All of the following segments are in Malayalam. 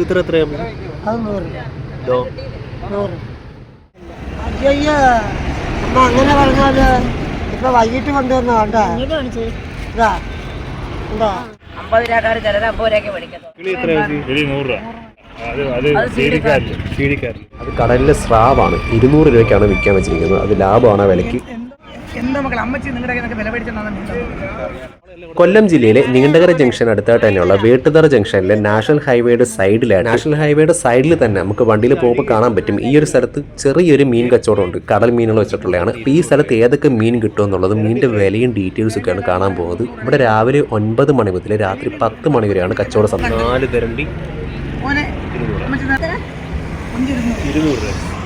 ഇത്ര എത്രയാ? അത് നൂറ്. ഇതോ നൂറ്. അയ്യോ അമ്മ അങ്ങനെ പറഞ്ഞാൽ ഇപ്പൊ വൈകിട്ട് കൊണ്ടുവന്ന ഇതാ. അമ്പത് രൂപക്കാർ ചിലത് അമ്പത് രൂപയ്ക്ക് അത് കടലിലെ സ്രാവാണ്. ഇരുന്നൂറ് രൂപയ്ക്കാണ് വിൽക്കാൻ വെച്ചിരിക്കുന്നത്. അത് ലാഭമാണ് വിലയ്ക്ക്. കൊല്ലം ജില്ലയിലെ നീണ്ടകര ജംഗ്ഷൻ അടുത്തായിട്ട് തന്നെയുള്ള വേട്ടുതറ ജംഗ്ഷനിലെ നാഷണൽ ഹൈവേയുടെ സൈഡിലാണ്. നാഷണൽ ഹൈവേയുടെ സൈഡിൽ തന്നെ നമുക്ക് വണ്ടിയിൽ പോകുമ്പോൾ കാണാൻ പറ്റും. ഈ ഒരു സ്ഥലത്ത് ചെറിയൊരു മീൻ കച്ചവടമുണ്ട്. കടൽ മീനുകൾ വെച്ചിട്ടുള്ളതാണ്. അപ്പോൾ ഈ സ്ഥലത്ത് ഏതൊക്കെ മീൻ കിട്ടും എന്നുള്ളത് മീനിന്റെ വിലയും ഡീറ്റെയിൽസ് ഒക്കെയാണ് കാണാൻ പോകുന്നത്. ഇവിടെ രാവിലെ ഒൻപത് മണി മുതൽ രാത്രി പത്ത് മണി വരെയാണ് കച്ചവട സമയം നാല് തരണ്ടി ഇരുന്നൂറ് രൂപ.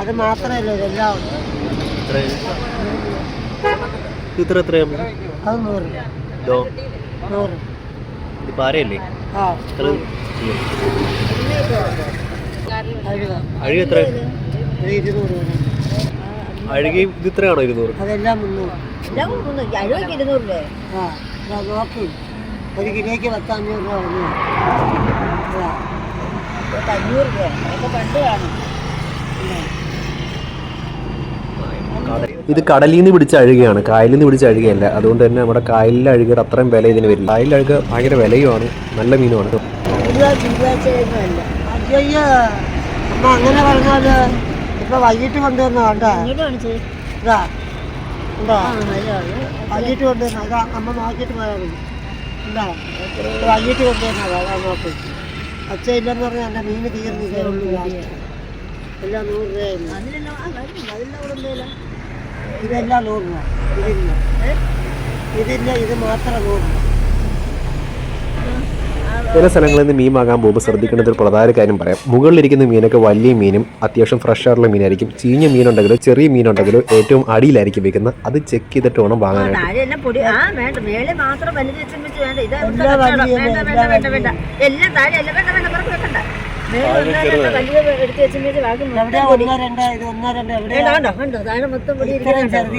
അത് മാത്രമല്ല ഇതെല്ലാം. ഉണ്ട് ഇത്ര എത്രയാ അത് നൂറ്. ഇതോ? നൂറ്. ഇത് പാരയല്ലേ? ആ. എത്ര? അഴുക അഴുക എത്ര? ഇത് ഇരുന്നൂറ് വരെ അഴുകി ഇത് ഇത്രയാണോ ഇരുന്നൂറ്? അതെല്ലാം മുന്നൂറ്. അഴുപക്ക് ഇരുന്നൂറ് ആ. നോക്ക്. ഒരു കിലോയ്ക്ക് പത്ത് അഞ്ഞൂറ് രൂപ വന്നു അഞ്ഞൂറ് രൂപ. അതൊക്കെ പണ്ട് കാണും. ഇത് കടലിൽ നിന്ന് പിടിച്ച അഴുകയാണ്. കായലിൽ നിന്ന് പിടിച്ച അഴുകയല്ല. അതുകൊണ്ട് തന്നെ നമ്മുടെ കായലിലെ അഴുകയുടെ അത്രയും വില ഇതിന് വരില്ല. കായലിലെ അഴുക ഭയങ്കര വിലയുമാണ്. നല്ല മീനുമാണ്. അങ്ങനെ പറഞ്ഞാൽ ഇപ്പൊ വൈകിട്ട് കൊണ്ടുവന്ന വേണ്ട? ഇതാ. ഇതാ വൈകിട്ട് കൊണ്ടുവന്ന. അതാ അമ്മ നോക്കിയിട്ട് പോയാൽ മതി വൈകിട്ട് കൊണ്ടുവന്നതാ അതാ നോക്ക്. അച്ഛ ഇല്ലെന്ന് പറഞ്ഞാൽ എന്റെ മീന് തീർന്നില്ലേ? ഉള്ളൂ. എല്ലാം നൂറ് രൂപ ഇതെല്ലാം നൂറ് രൂപ ഇതില്ല ഇതില്ല ഇത് മാത്രം നൂറ് രൂപ ചില സ്ഥലങ്ങളിൽ നിന്ന് മീൻ വാങ്ങാൻ പോകുമ്പോൾ ശ്രദ്ധിക്കേണ്ട ഒരു പ്രധാന കാര്യം പറയാം. മുകളിലിരിക്കുന്ന മീനൊക്കെ വലിയ മീനും അത്യാവശ്യം ഫ്രഷ് ആയിട്ടുള്ള മീനായിരിക്കും. ചീഞ്ഞ മീനുണ്ടെങ്കിലോ ചെറിയ മീനുണ്ടെങ്കിലോ ഏറ്റവും അടിയിലായിരിക്കും വെക്കുന്നത് അത് ചെക്ക് ചെയ്തിട്ട് വേണം വാങ്ങാനായിട്ട്.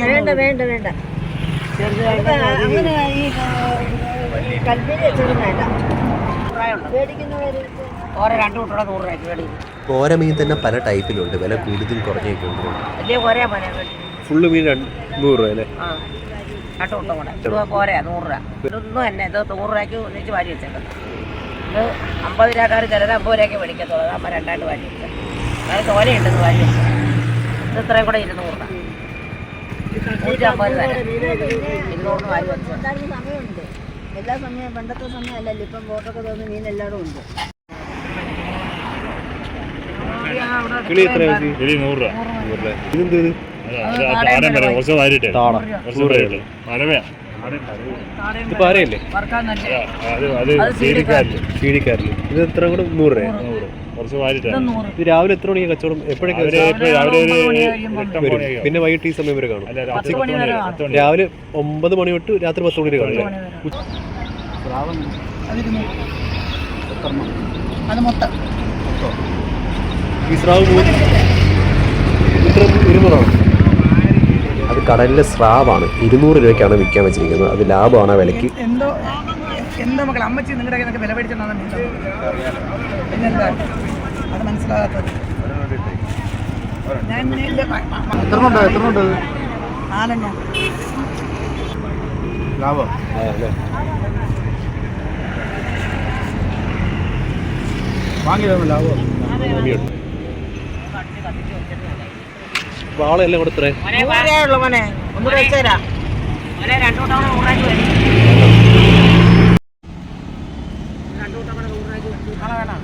വേണ്ട വേണ്ട വേണ്ട. അങ്ങനെ ഈ വെച്ചൊന്നും വേണ്ട മീൻ തന്നെ പല ടൈപ്പിലുണ്ട്. വില കൂടുതൽ കുറഞ്ഞൊക്കെ ഉണ്ട് ഫുള്ള് മീൻ നൂറ് രൂപ അല്ലേ? ആ രണ്ട് കുട്ടം കൂടെ. നൂറ് രൂപ. ഇതൊന്നും തന്നെ ഇത് നൂറ് രൂപയ്ക്ക് ഒന്നിച്ച് വാരി വെച്ചേക്കുന്നത്. ഇത് അമ്പത് രൂപക്കാർ ചിലത് അമ്പത് രൂപയ്ക്ക് മേടിക്കത്തുള്ളൂ അതാകുമ്പോൾ രണ്ടായിട്ട് വാരി വെച്ചത് അത് തോനെയുണ്ടെന്ന് വാരി വെച്ചത് ഇത് ഇത്രയും കൂടെ ഇരുന്നൂറ് നൂറ്റമ്പത് തരാം ഇരുന്നൂറിന് വാരി വെച്ചത് സമയമുണ്ട്. എല്ലാ സമയം പണ്ടത്തെ സമയമല്ലല്ലോ. ഇപ്പം ബോട്ടൊക്കെ തോന്നി മീൻ എല്ലാവരും ഉണ്ട്. ഇതെന്ത്? ഇത് ഇത് പാരയല്ലേ എത്ര കൂടെ? നൂറ് രൂപ ഇത് രാവിലെ എത്ര മണിക്ക് കച്ചവടം? എപ്പോഴൊക്കെ പിന്നെ വൈകിട്ട് ഈ സമയം വരെ കാണും. രാവിലെ ഒമ്പത് മണി തൊട്ട് രാത്രി പത്ത് മണി വരെ കാണും. അത് മൊത്തം. ഈ സ്രാവ് ഇരുന്നൂറാണ്? കടലിലെ സ്രാവാണ്. ഇരുന്നൂറ് രൂപയ്ക്കാണ് വിൽക്കാൻ വെച്ചിരിക്കുന്നത്. അത് ലാഭമാണ് ആ വിലയ്ക്ക്. എന്തോ എന്തോ മക്കൾ അമ്മച്ചി നിങ്ങളുടെ കയ്യിൽ വില പിന്നെന്താ? അത് മനസ്സിലാകാത്തത്. ഞാൻ കൂടെ ഇത്രേ കൊടുത്തേ? മോനെ ഒന്ന് വെച്ചേരാ മോനെ. രണ്ടു കൂടെ നൂറാക്കി വരും. രണ്ടു കൂട്ടം കൂടെ നൂറാക്കി നാളെ വേണം?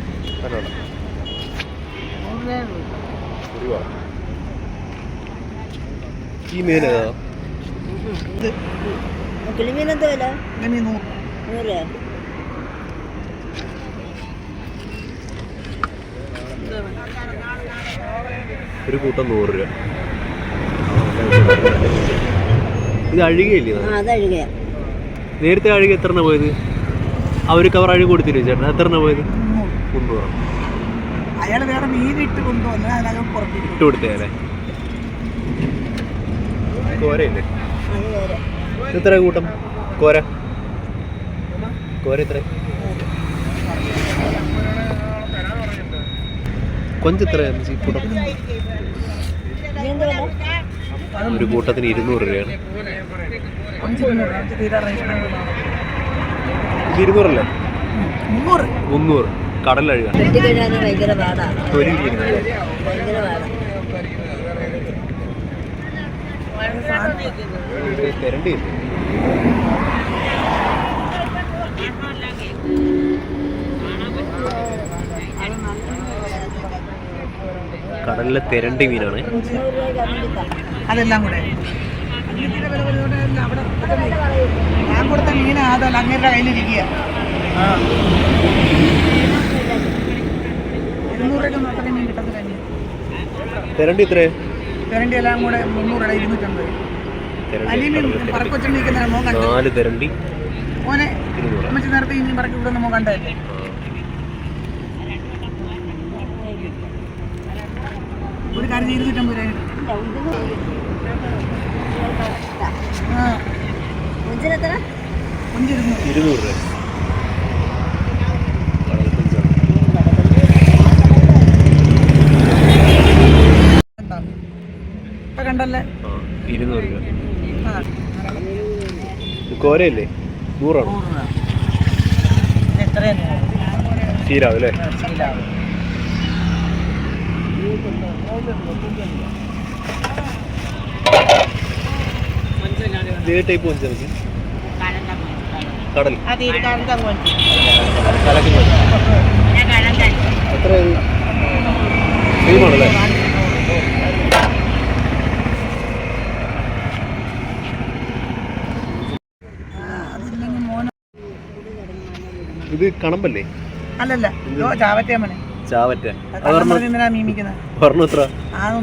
ഈ മീൻ ഏതാ? കിളിമീൻ എന്താ വില? നൂറ്? ഒരു കൂട്ടം നൂറ് രൂപ. ഇത് അഴുകയില്ലേ? നേരത്തെ അഴുക എത്ര പോയത്? ആ ഒരു കവർ അഴുക കൊടുത്തില്ലേ ചേട്ടൻ എത്ര പോയത്? മുന്നൂറ്. അയാൾ വേറെ മീനിട്ട് കൊണ്ടുവന്ന് അതിനകം പുറത്തിട്ട് കൊടുത്തേ കോരയില്ലേ? എത്ര കൂട്ടം. കോര. കോര എത്ര കൊഞ്ച് എത്ര കൂട്ടം. ഒരു കൂട്ടത്തിന് ഇരുന്നൂറ് രൂപയാണ്. ഇത് ഇരുന്നൂറല്ലേ? മുന്നൂറ്. തെരണ്ടിയില്ലേ കടലിലെ തെരണ്ടി മീനാണ്. അതെല്ലാം കൂടെ. ഞാൻ കൊടുത്ത മീൻ അതല്ല അങ്ങേരുടെ കയ്യിലിരിക്കുക. ഇരുന്നൂറ് മീൻ കിട്ടത്തില്ല. തെരണ്ടി എല്ലാം കൂടെ മുന്നൂറ് രൂപ ഇരുന്നൂറ്റമ്പത്. നാല് തെരണ്ടി മോനെ ഇരുന്നൂറ്. അമ്മച്ചി നേരത്തെ പറക്കി ഒരു കാര്യം ഇരുന്നൂറ്റമ്പത് രൂപ ഇരുന്നൂറ് രൂപ കണ്ടല്ലേ രൂപ നൂറാണോ? ചീരാവ് അല്ലേ? നമുക്ക് കടൽ. എത്ര ഇത് കണമ്പല്ലേ? അല്ലല്ല ഇതോ ചാവറ്റേമ്മനെ ചാവറ്റ എത്ര?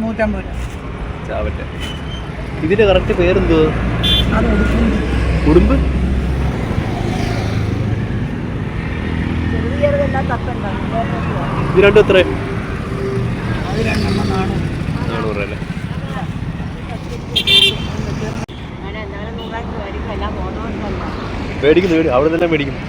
നൂറ്റമ്പത് ചാവറ്റ ഇതിന്റെ കറക്റ്റ് പേരെന്തോ അത് ഉടുപ്പുണ്ട് ഉടുമ്പ്. ഇത് രണ്ടും എത്ര അത് രണ്ടെണ്ണം നാണു നാനൂറ് അല്ലേ മേടിക്കും മേടിക്കുന്നു. മേടി- അവിടെ തന്നെ മേടിക്കുന്നു